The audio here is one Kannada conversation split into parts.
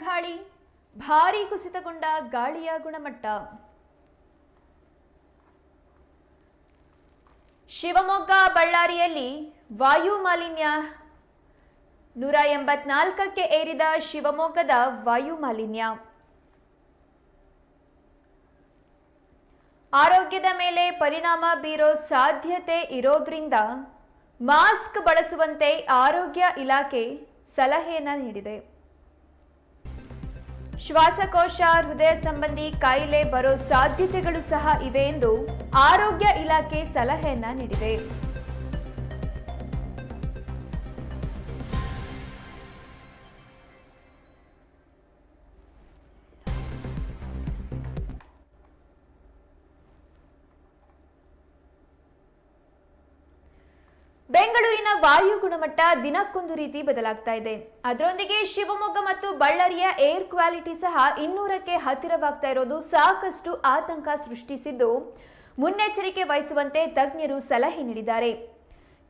ವಿಷಗಾಳಿ ಭಾರೀ ಕುಸಿತಗೊಂಡ ಗಾಳಿಯ ಗುಣಮಟ್ಟ. ಶಿವಮೊಗ್ಗ, ಬಳ್ಳಾರಿಯಲ್ಲಿ ವಾಯು ಮಾಲಿನ್ಯ. ನೂರ ಎಂಬತ್ನಾಲ್ಕಕ್ಕೆ ಏರಿದ ಶಿವಮೊಗ್ಗದ ವಾಯು ಮಾಲಿನ್ಯ. ಆರೋಗ್ಯದ ಮೇಲೆ ಪರಿಣಾಮ ಬೀರೋ ಸಾಧ್ಯತೆ ಇರೋದ್ರಿಂದ ಮಾಸ್ಕ್ ಬಳಸುವಂತೆ ಆರೋಗ್ಯ ಇಲಾಖೆ ಸಲಹೆಯನ್ನ ನೀಡಿದೆ. ಶ್ವಾಸಕೋಶ ಹೃದಯ ಸಂಬಂಧಿ ಕಾಯಿಲೆ ಬರೋ ಸಾಧ್ಯತೆಗಳು ಸಹ ಇವೆ ಎಂದು ಆರೋಗ್ಯ ಇಲಾಖೆ ಸಲಹೆಯನ್ನ ನೀಡಿದೆ. ವಾಯು ಗುಣಮಟ್ಟ ದಿನಕ್ಕೊಂದು ರೀತಿ ಬದಲಾಗ್ತಾ ಇದೆ. ಅದರೊಂದಿಗೆ ಶಿವಮೊಗ್ಗ ಮತ್ತು ಬಳ್ಳಾರಿಯ ಏರ್ ಕ್ವಾಲಿಟಿ ಸಹ ಇನ್ನೂರಕ್ಕೆ ಹತ್ತಿರವಾಗ್ತಾ ಇರೋದು ಸಾಕಷ್ಟು ಆತಂಕ ಸೃಷ್ಟಿಸಿದ್ದು. ಮುನ್ನೆಚ್ಚರಿಕೆ ವಹಿಸುವಂತೆ ತಜ್ಞರು ಸಲಹೆ ನೀಡಿದ್ದಾರೆ.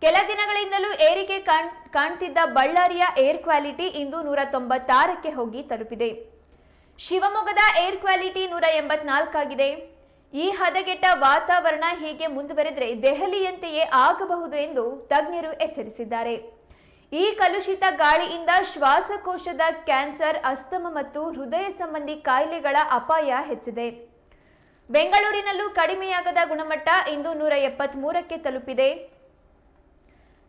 ಕೆಲ ದಿನಗಳಿಂದಲೂ ಏರಿಕೆ ಕಾಣ್, ಕಾಣ್ತಿದ್ದ ಬಳ್ಳಾರಿಯ ಏರ್ ಕ್ವಾಲಿಟಿ ಇಂದು ನೂರ ತೊಂಬತ್ತಾರಕ್ಕೆ ಹೋಗಿ ತಲುಪಿದೆ. ಶಿವಮೊಗ್ಗದ ಏರ್ ಕ್ವಾಲಿಟಿ ನೂರ ಎಂಬತ್ನಾಲ್ಕಾಗಿದೆ. ಈ ಹದಗೆಟ್ಟ ವಾತಾವರಣ ಹೀಗೆ ಮುಂದುವರೆದರೆ ದೆಹಲಿಯಂತೆಯೇ ಆಗಬಹುದು ಎಂದು ತಜ್ಞರು ಎಚ್ಚರಿಸಿದ್ದಾರೆ. ಈ ಕಲುಷಿತ ಗಾಳಿಯಿಂದ ಶ್ವಾಸಕೋಶದ ಕ್ಯಾನ್ಸರ್, ಅಸ್ತಮ ಮತ್ತು ಹೃದಯ ಸಂಬಂಧಿ ಕಾಯಿಲೆಗಳ ಅಪಾಯ ಹೆಚ್ಚಿದೆ. ಬೆಂಗಳೂರಿನಲ್ಲೂ ಕಡಿಮೆಯಾಗದ ಗುಣಮಟ್ಟ ಇಂದು ನೂರ ಎಪ್ಪತ್ಮೂರಕ್ಕೆ ತಲುಪಿದೆ.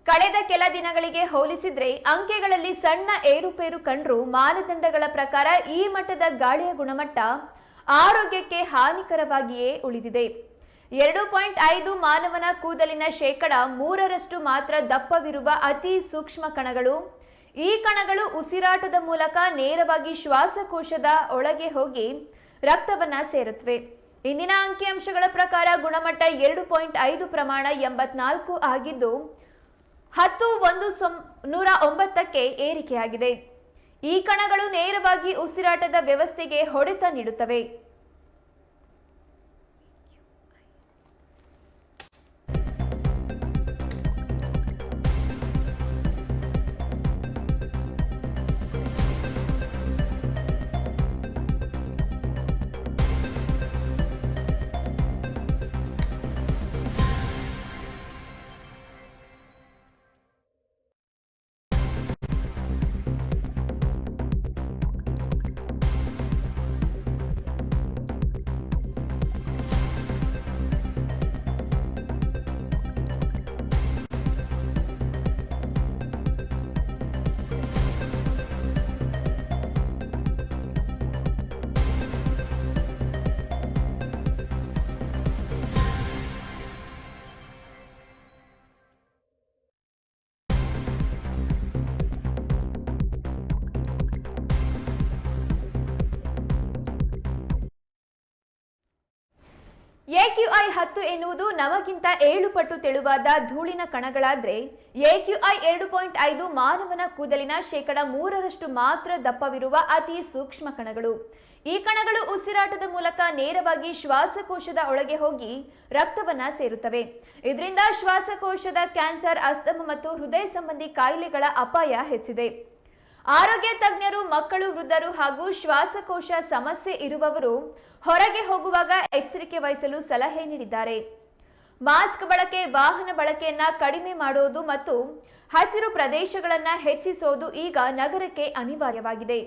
ಕಳೆದ ಕೆಲ ದಿನಗಳಿಗೆ ಹೋಲಿಸಿದ್ರೆ ಅಂಕೆಗಳಲ್ಲಿ ಸಣ್ಣ ಏರುಪೇರು ಕಂಡ್ರೂ ಮಾನದಂಡಗಳ ಪ್ರಕಾರ ಈ ಮಟ್ಟದ ಗಾಳಿಯ ಗುಣಮಟ್ಟ ಆರೋಗ್ಯಕ್ಕೆ ಹಾನಿಕರವಾಗಿಯೇ ಉಳಿದಿದೆ. ಎರಡು ಪಾಯಿಂಟ್ ಐದು ಮಾನವನ ಕೂದಲಿನ ಶೇಕಡ ಮೂರರಷ್ಟು ಮಾತ್ರ ದಪ್ಪವಿರುವ ಅತಿ ಸೂಕ್ಷ್ಮ ಕಣಗಳು. ಈ ಕಣಗಳು ಉಸಿರಾಟದ ಮೂಲಕ ನೇರವಾಗಿ ಶ್ವಾಸಕೋಶದ ಒಳಗೆ ಹೋಗಿ ರಕ್ತವನ್ನ ಸೇರುತ್ತವೆ. ಇಂದಿನ ಅಂಕಿಅಂಶಗಳ ಪ್ರಕಾರ ಗುಣಮಟ್ಟ ಎರಡು ಪಾಯಿಂಟ್ ಐದು ಪ್ರಮಾಣ ಎಂಬತ್ನಾಲ್ಕು ಆಗಿದ್ದು, ಹತ್ತು ಒಂದು ಸೊಂ ನೂರ ಒಂಬತ್ತಕ್ಕೆ ಏರಿಕೆಯಾಗಿದೆ. ಈ ಕಣಗಳು ನೇರವಾಗಿ ಉಸಿರಾಟದ ವ್ಯವಸ್ಥೆಗೆ ಹೊಡೆತ ನೀಡುತ್ತವೆ. ಎಕ್ಯುಐ ಹತ್ತು ಎನ್ನುವುದು ನಮಗಿಂತ ಏಳು ಪಟ್ಟು ತೆಳುವಾದ ಧೂಳಿನ ಕಣಗಳಾದ್ರೆ, ಎಕ್ಯುಐ ಎರಡು ಪಾಯಿಂಟ್ ಐದು ಮಾನವನ ಕೂದಲಿನ ಶೇಕಡ ಮೂರರಷ್ಟು ಮಾತ್ರ ದಪ್ಪವಿರುವ ಅತಿ ಸೂಕ್ಷ್ಮ ಕಣಗಳು. ಈ ಕಣಗಳು ಉಸಿರಾಟದ ಮೂಲಕ ನೇರವಾಗಿ ಶ್ವಾಸಕೋಶದ ಒಳಗೆ ಹೋಗಿ ರಕ್ತವನ್ನ ಸೇರುತ್ತವೆ. ಇದರಿಂದ ಶ್ವಾಸಕೋಶದ ಕ್ಯಾನ್ಸರ್, ಅಸ್ತಮ ಮತ್ತು ಹೃದಯ ಸಂಬಂಧಿ ಕಾಯಿಲೆಗಳ ಅಪಾಯ ಹೆಚ್ಚಿದೆ. ಆರೋಗ್ಯ ತಜ್ಞರು, ಮಕ್ಕಳು, ವೃದ್ಧರು ಹಾಗೂ ಶ್ವಾಸಕೋಶ ಸಮಸ್ಯೆ ಇರುವವರು ಹೊರಗೆ ಹೋಗುವಾಗ ಎಚ್ಚರಿಕೆ ವಹಿಸಲು ಸಲಹೆ ನೀಡಿದ್ದಾರೆ. ಮಾಸ್ಕ್ ಬಳಕೆ, ವಾಹನ ಬಳಕೆಯನ್ನ ಕಡಿಮೆ ಮಾಡುವುದು ಮತ್ತು ಹಸಿರು ಪ್ರದೇಶಗಳನ್ನ ಹೆಚ್ಚಿಸೋದು ಈಗ ನಗರಕ್ಕೆ ಅನಿವಾರ್ಯವಾಗಿದೆ.